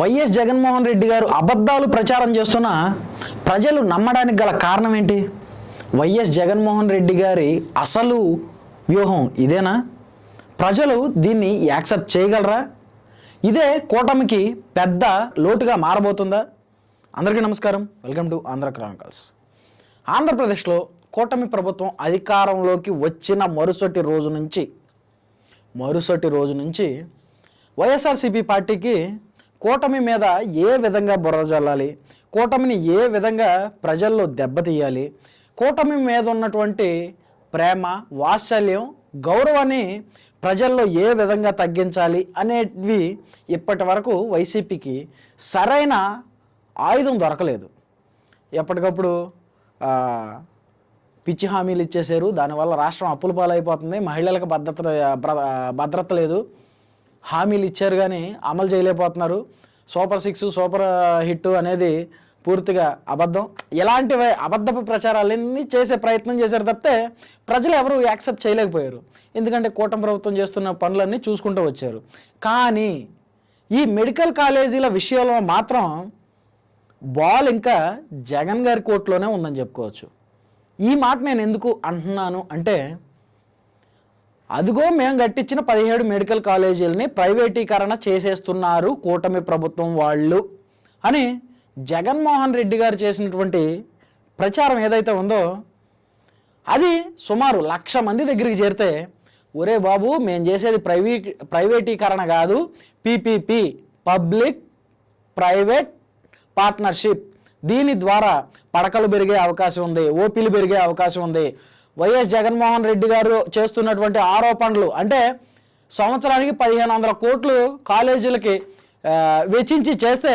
YS Jaganmohan Reddy గారు అబద్ధాలు ప్రచారం చేస్తున్న ప్రజలు నమ్మడానికి గల కారణం ఏంటి? వైఎస్ జగన్మోహన్ రెడ్డి గారి అసలు వ్యూహం ఇదేనా? ప్రజలు దీన్ని యాక్సెప్ట్ చేయగలరా? ఇదే కూటమికి పెద్ద లోటుగా మారబోతుందా? అందరికీ నమస్కారం. Welcome to Andhra chronicles. ఆంధ్రప్రదేశ్లో కూటమి ప్రభుత్వం అధికారంలోకి వచ్చిన మరుసటి రోజు నుంచి మరుసటి రోజు నుంచి వైఎస్ఆర్సీపీ పార్టీకి కూటమి మీద ఏ విధంగా బురద జల్లాలి? కూటమిని ఏ విధంగా ప్రజల్లో దెబ్బతీయాలి కూటమి మీద ఉన్నటువంటి ప్రేమ వాత్సల్యం గౌరవాన్ని ప్రజల్లో ఏ విధంగా తగ్గించాలి అనేవి ఇప్పటి వరకు వైసీపీకి సరైన ఆయుధం దొరకలేదు. ఎప్పటికప్పుడు పిచ్చి హామీలు ఇచ్చేశారు. దానివల్ల రాష్ట్రం అప్పుల పాలైపోతుంది. మహిళలకు భద్రత భద్రత లేదు. హామీలు ఇచ్చారు కానీ అమలు చేయలేకపోతున్నారు. సూపర్ సిక్స్ సూపర్ హిట్ అనేది పూర్తిగా అబద్ధం. ఇలాంటి అబద్ధపు ప్రచారాలన్నీ చేసే ప్రయత్నం చేశారు తప్పితే ప్రజలు ఎవరు యాక్సెప్ట్ చేయలేకపోయారు. ఎందుకంటే కూటమి ప్రభుత్వం చేస్తున్న పనులన్నీ చూసుకుంటూ వచ్చారు. కానీ ఈ మెడికల్ కాలేజీల విషయంలో మాత్రం బాల్ ఇంకా జగన్ గారి కోర్టులోనే ఉందని చెప్పుకోవచ్చు. ఈ మాట నేను ఎందుకు అంటున్నాను అంటే అదిగో మేము కట్టించిన పదిహేడు మెడికల్ కాలేజీలని ప్రైవేటీకరణ చేసేస్తున్నారు కూటమి ప్రభుత్వం వాళ్ళు అని జగన్మోహన్ రెడ్డి గారు చేసినటువంటి ప్రచారం ఏదైతే ఉందో అది సుమారు లక్ష మంది దగ్గరికి చేరితే ఒరే బాబు మేము చేసేది ప్రైవే ప్రైవేటీకరణ కాదు పీపీపీ పబ్లిక్ ప్రైవేట్ పార్ట్నర్షిప్. దీని ద్వారా పడకలు పెరిగే అవకాశం ఉంది ఓపీలు పెరిగే అవకాశం ఉంది. వైఎస్ జగన్మోహన్ రెడ్డి గారు చేస్తున్నటువంటి ఆరోపణలు అంటే సంవత్సరానికి పదిహేను వందల కోట్లు కాలేజీలకి వెచ్చించి చేస్తే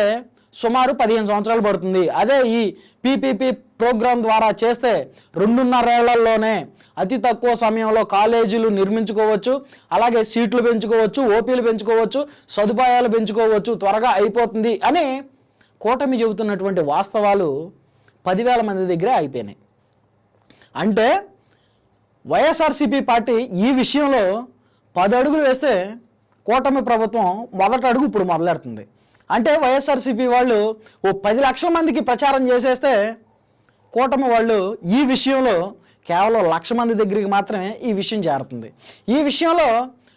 సుమారు పదిహేను సంవత్సరాలు పడుతుంది. అదే ఈ పీపీపీ ప్రోగ్రాం ద్వారా చేస్తే రెండున్నరేళ్ళలోనే అతి తక్కువ సమయంలో కాలేజీలు నిర్మించుకోవచ్చు అలాగే సీట్లు పెంచుకోవచ్చు ఓపీలు పెంచుకోవచ్చు సదుపాయాలు పెంచుకోవచ్చు త్వరగా అయిపోతుంది అని కూటమి చెబుతున్నటువంటి వాస్తవాలు పదివేల మంది దగ్గరే అయిపోయినాయి అంటే వైఎస్ఆర్సీపీ పార్టీ ఈ విషయంలో పది అడుగులు వేస్తే కూటమి ప్రభుత్వం మొదటి అడుగు ఇప్పుడు మొదలెడుతుంది. అంటే వైఎస్ఆర్సీపీ వాళ్ళు ఓ పది లక్షల మందికి ప్రచారం చేసేస్తే కూటమి వాళ్ళు ఈ విషయంలో కేవలం లక్ష మంది దగ్గరికి మాత్రమే ఈ విషయం చేరుతుంది. ఈ విషయంలో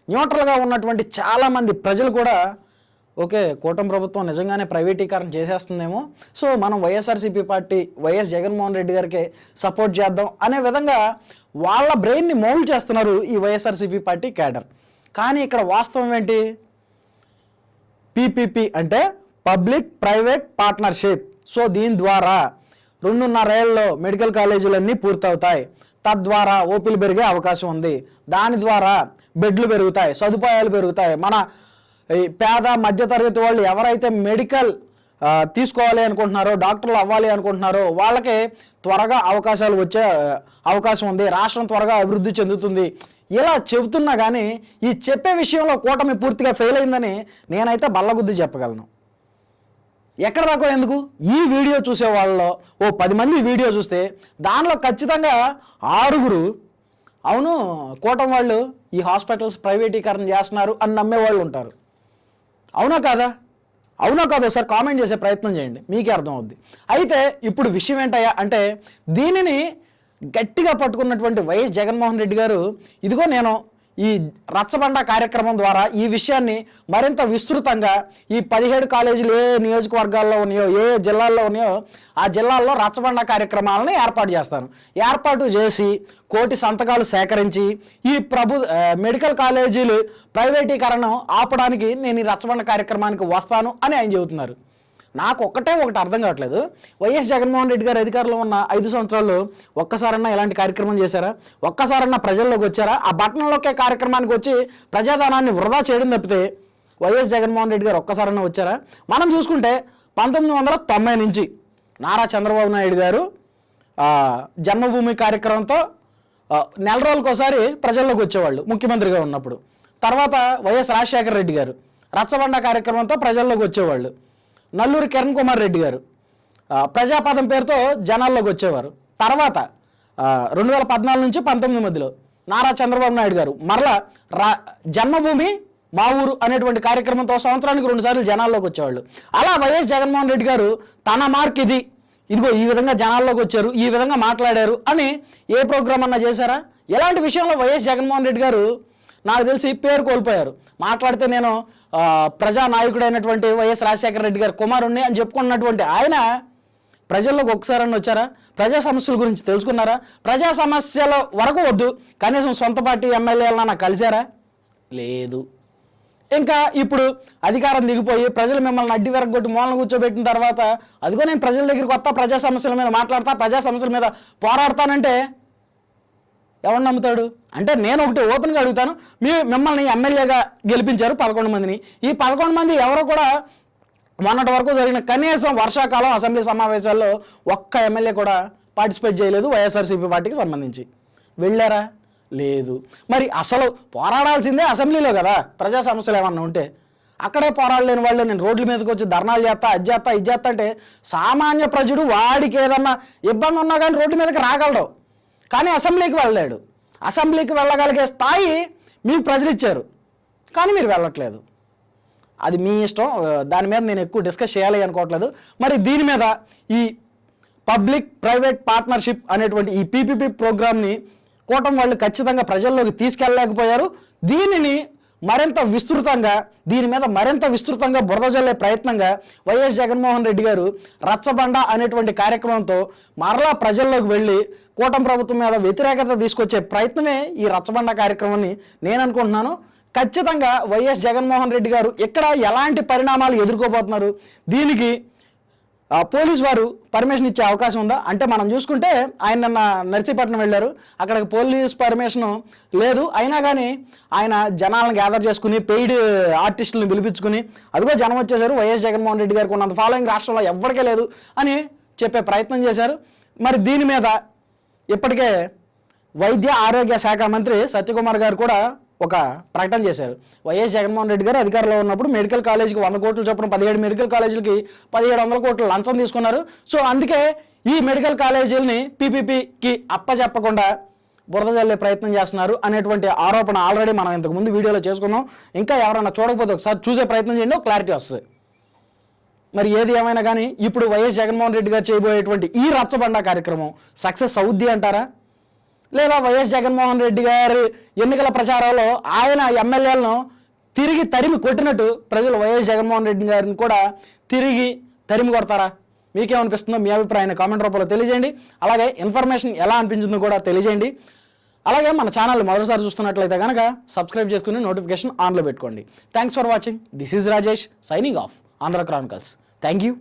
న్యూట్రల్గా ఉన్నటువంటి చాలామంది ప్రజలు కూడా ఓకే కూటమి ప్రభుత్వం నిజంగానే ప్రైవేటీకరణ చేసేస్తుందేమో. సో మనం YSRCP party YS Jaganmohan Reddy గారికి సపోర్ట్ చేద్దాం అనే విధంగా వాళ్ళ బ్రెయిన్ని మౌల్డ్ చేస్తున్నారు ఈ వైఎస్ఆర్సీపీ పార్టీ క్యాడర్. కానీ ఇక్కడ వాస్తవం ఏంటి? పీపీపీ అంటే పబ్లిక్ ప్రైవేట్ పార్ట్నర్షిప్. సో దీని ద్వారా రెండున్నరేళ్ళలో మెడికల్ కాలేజీలన్నీ పూర్తవుతాయి. తద్వారా ఓపీలు పెరిగే అవకాశం ఉంది. దాని ద్వారా బెడ్లు పెరుగుతాయి సదుపాయాలు పెరుగుతాయి. మన ఈ పేద మధ్యతరగతి వాళ్ళు ఎవరైతే మెడికల్ తీసుకోవాలి అనుకుంటున్నారో డాక్టర్లు అవ్వాలి అనుకుంటున్నారో వాళ్ళకి త్వరగా అవకాశాలు వచ్చే అవకాశం ఉంది. రాష్ట్రం త్వరగా అభివృద్ధి చెందుతుంది. ఇలా చెబుతున్నా కానీ ఈ చెప్పే విషయంలో కూటమి పూర్తిగా ఫెయిల్ అయిందని నేనైతే బల్లగుద్ది చెప్పగలను. ఎక్కడ దాకా ఎందుకు? ఈ వీడియో చూసే వాళ్ళలో ఓ పది మంది వీడియో చూస్తే దానిలో ఖచ్చితంగా ఆరుగురు అవును కూటమి వాళ్ళు ఈ హాస్పిటల్స్ ప్రైవేటీకరణ చేస్తున్నారు అని నమ్మే వాళ్ళు ఉంటారు. అవునా కాదా? అవునా కాదా? ఒకసారి కామెంట్ చేసే ప్రయత్నం చేయండి. మీకే అర్థం అవుద్ది అయితే ఇప్పుడు విషయం ఏంటయ్యా అంటే దీనిని గట్టిగా పట్టుకున్నటువంటి వైఎస్ జగన్మోహన్ రెడ్డి గారు ఇదిగో నేను ఈ రచ్చబండ కార్యక్రమం ద్వారా ఈ విషయాన్ని మరింత విస్తృతంగా ఈ పదిహేడు కాలేజీలు ఏ నియోజకవర్గాల్లో ఉన్నాయో ఏ జిల్లాల్లో ఉన్నాయో ఆ జిల్లాల్లో రచ్చబండ కార్యక్రమాలను ఏర్పాటు చేస్తాను. ఏర్పాటు చేసి కోటి సంతకాలు సేకరించి ఈ ప్రభు మెడికల్ కాలేజీలు ప్రైవేటీకరణం ఆపడానికి నేను ఈ రచ్చబండ కార్యక్రమానికి వస్తాను అని ఆయన చెబుతున్నారు. నాకు ఒక్కటే ఒకటి అర్థం కావట్లేదు. వైఎస్ జగన్మోహన్ రెడ్డి గారు అధికారంలో ఉన్న ఐదు సంవత్సరాలు ఒక్కసారన్నా ఎలాంటి కార్యక్రమం చేశారా? ఒక్కసారన్నా ప్రజల్లోకి వచ్చారా? ఆ బట్టణంలోకే కార్యక్రమానికి వచ్చి ప్రజాధనాన్ని వృధా చేయడం తప్పితే వైఎస్ జగన్మోహన్ రెడ్డి గారు ఒక్కసారన్నా వచ్చారా? మనం చూసుకుంటే పంతొమ్మిది వందల తొంభై నుంచి నారా చంద్రబాబు నాయుడు గారు జన్మభూమి కార్యక్రమంతో నెల రోజులకోసారి ప్రజల్లోకి వచ్చేవాళ్ళు ముఖ్యమంత్రిగా ఉన్నప్పుడు. తర్వాత వైఎస్ రాజశేఖర రెడ్డి గారు రచ్చబండ కార్యక్రమంతో ప్రజల్లోకి వచ్చేవాళ్ళు. నల్లూరి కిరణ్ కుమార్ రెడ్డి గారు. ప్రజాపదం పేరుతో జనాల్లోకి వచ్చేవారు. తర్వాత రెండు వేల పద్నాలుగు నుంచి పంతొమ్మిది మధ్యలో నారా చంద్రబాబు నాయుడు గారు మరలా రా జన్మభూమి మా ఊరు అనేటువంటి కార్యక్రమంతో సంవత్సరానికి రెండుసార్లు జనాల్లోకి వచ్చేవాళ్ళు. అలా వైఎస్ జగన్మోహన్ రెడ్డి గారు తన మార్క్ ఇది. ఇదిగో ఈ విధంగా జనాల్లోకి వచ్చారు ఈ విధంగా మాట్లాడారు అని ఏ ప్రోగ్రామ్ అన్నా చేశారా? ఎలాంటి విషయంలో వైఎస్ జగన్మోహన్ రెడ్డి గారు నాకు తెలిసి పేరు కోల్పోయారు. మాట్లాడితే నేను ప్రజానాయకుడైనటువంటి వైఎస్ రాజశేఖర రెడ్డి గారి కుమారుణ్ణి అని చెప్పుకున్నటువంటి ఆయన ప్రజల్లోకి ఒకసారని వచ్చారా? ప్రజా సమస్యల గురించి తెలుసుకున్నారా? ప్రజా సమస్యల వరకు వద్దు. కనీసం సొంత పార్టీ ఎమ్మెల్యేలన్నా కలిశారా? లేదు. ఇంకా ఇప్పుడు అధికారం దిగిపోయి ప్రజలు మిమ్మల్ని అడ్డి వెరగొట్టి మూలన కూర్చోబెట్టిన తర్వాత అదిగో నేను ప్రజల దగ్గరికి వస్తా ప్రజా సమస్యల మీద మాట్లాడతా ప్రజా సమస్యల మీద పోరాడతానంటే ఎవరు నమ్ముతాడు? అంటే నేను ఒకటి ఓపెన్గా అడుగుతాను. మీ మిమ్మల్ని ఎమ్మెల్యేగా గెలిపించారు పదకొండు మందిని. ఈ పదకొండు మంది ఎవరు కూడా మొన్నటి వరకు జరిగిన కనీసం వర్షాకాలం అసెంబ్లీ సమావేశాల్లో ఒక్క ఎమ్మెల్యే కూడా పార్టిసిపేట్ చేయలేదు వైఎస్ఆర్సీపీ పార్టీకి సంబంధించి. వెళ్ళారా? లేదు. మరి అసలు పోరాడాల్సిందే అసెంబ్లీలో కదా. ప్రజా సమస్యలు ఏమన్నా ఉంటే. అక్కడే పోరాడలేని వాళ్ళు నేను రోడ్ల మీదకి వచ్చి ధర్నాలు చేస్తా అది చేస్తా ఇది చేస్తా అంటే సామాన్య ప్రజడు వాడికి ఏదన్నా ఇబ్బంది ఉన్నా కానీ రోడ్డు మీదకి రాగలడు కానీ అసెంబ్లీకి వెళ్ళలేడు. అసెంబ్లీకి వెళ్ళగలిగే స్థాయి మీకు ప్రజలు ఇచ్చారు కానీ మీరు వెళ్ళట్లేదు. అది మీ ఇష్టం. దాని మీద నేను ఎక్కువ డిస్కస్ చేయాలి అనుకోవట్లేదు. మరి దీని మీద ఈ పబ్లిక్ ప్రైవేట్ పార్ట్నర్షిప్ అనేటువంటి ఈ పీపీపీ ప్రోగ్రామ్ని కూటమి వాళ్ళు ఖచ్చితంగా ప్రజల్లోకి తీసుకెళ్ళలేకపోయారు. దీనిని మరింత విస్తృతంగా దీని మీద మరింత విస్తృతంగా బురద జల్లే ప్రయత్నంగా వైఎస్ జగన్మోహన్ రెడ్డి గారు రచ్చబండ అనేటువంటి కార్యక్రమంతో మరలా ప్రజల్లోకి వెళ్ళి కూటమి ప్రభుత్వం మీద వ్యతిరేకత తీసుకొచ్చే ప్రయత్నమే ఈ రచ్చబండ కార్యక్రమాన్ని నేను అనుకుంటున్నాను. ఖచ్చితంగా వైఎస్ జగన్మోహన్ రెడ్డి గారు ఇక్కడ ఎలాంటి పరిణామాలు ఎదుర్కోబోతున్నారు? దీనికి పోలీస్ వారు పర్మిషన్ ఇచ్చే అవకాశం ఉందా? అంటే మనం చూసుకుంటే ఆయన నిన్న నర్సీపట్నం వెళ్ళారు. అక్కడికి పోలీస్ పర్మిషన్ లేదు. అయినా కానీ ఆయన జనాలను గ్యాదర్ చేసుకుని పెయిడ్ ఆర్టిస్టులను పిలిపించుకుని అదిగో జనం వచ్చేసారు. వైఎస్ జగన్మోహన్ రెడ్డి గారికి ఉన్నంత ఫాలోయింగ్ రాష్ట్రంలో ఎవ్వరికే లేదు అని చెప్పే ప్రయత్నం చేశారు. మరి దీని మీద ఇప్పటికే వైద్య ఆరోగ్య శాఖ మంత్రి సత్యకుమార్ గారు కూడా ఒక ప్రకటన చేశారు. వైఎస్ జగన్మోహన్ రెడ్డి గారు అధికారంలో ఉన్నప్పుడు మెడికల్ కాలేజీకి వంద కోట్లు చొప్పున పదిహేడు మెడికల్ కాలేజీలకి పదిహేడు వందల కోట్లు లంచం తీసుకున్నారు. సో అందుకే ఈ మెడికల్ కాలేజీలని పీపీపీకి అప్పచెప్పకుండా బురద జల్లే ప్రయత్నం చేస్తున్నారు అనేటువంటి ఆరోపణ ఆల్రెడీ మనం ఇంతకు ముందు వీడియోలో చేసుకున్నాం. ఇంకా ఎవరైనా చూడకపోతే ఒకసారి చూసే ప్రయత్నం చేయండి ఒక క్లారిటీ వస్తుంది. మరి ఏది ఏమైనా కానీ ఇప్పుడు వైఎస్ జగన్మోహన్ రెడ్డి గారు చేయబోయేటువంటి ఈ రచ్చబండ కార్యక్రమం సక్సెస్ అవుద్ది అంటారా? లేదా వైఎస్ జగన్మోహన్ రెడ్డి గారి ఎన్నికల ప్రచారంలో ఆయన ఎమ్మెల్యేలను తిరిగి తరిమి కొట్టినట్టు ప్రజలు వైఎస్ జగన్మోహన్ రెడ్డి గారిని కూడా తిరిగి తరిమి కొడతారా? మీకేమనిపిస్తుందో మీ అభిప్రాయాన్ని కామెంట్ రూపంలో తెలియజేయండి. అలాగే ఇన్ఫర్మేషన్ ఎలా అనిపించిందో కూడా తెలియజేయండి. అలాగే మన ఛానల్ మొదటిసారి చూస్తున్నట్లయితే కనుక సబ్స్క్రైబ్ చేసుకుని నోటిఫికేషన్ ఆన్లో పెట్టుకోండి. Thanks for watching this is Rajesh signing off Andhra chronicles thank you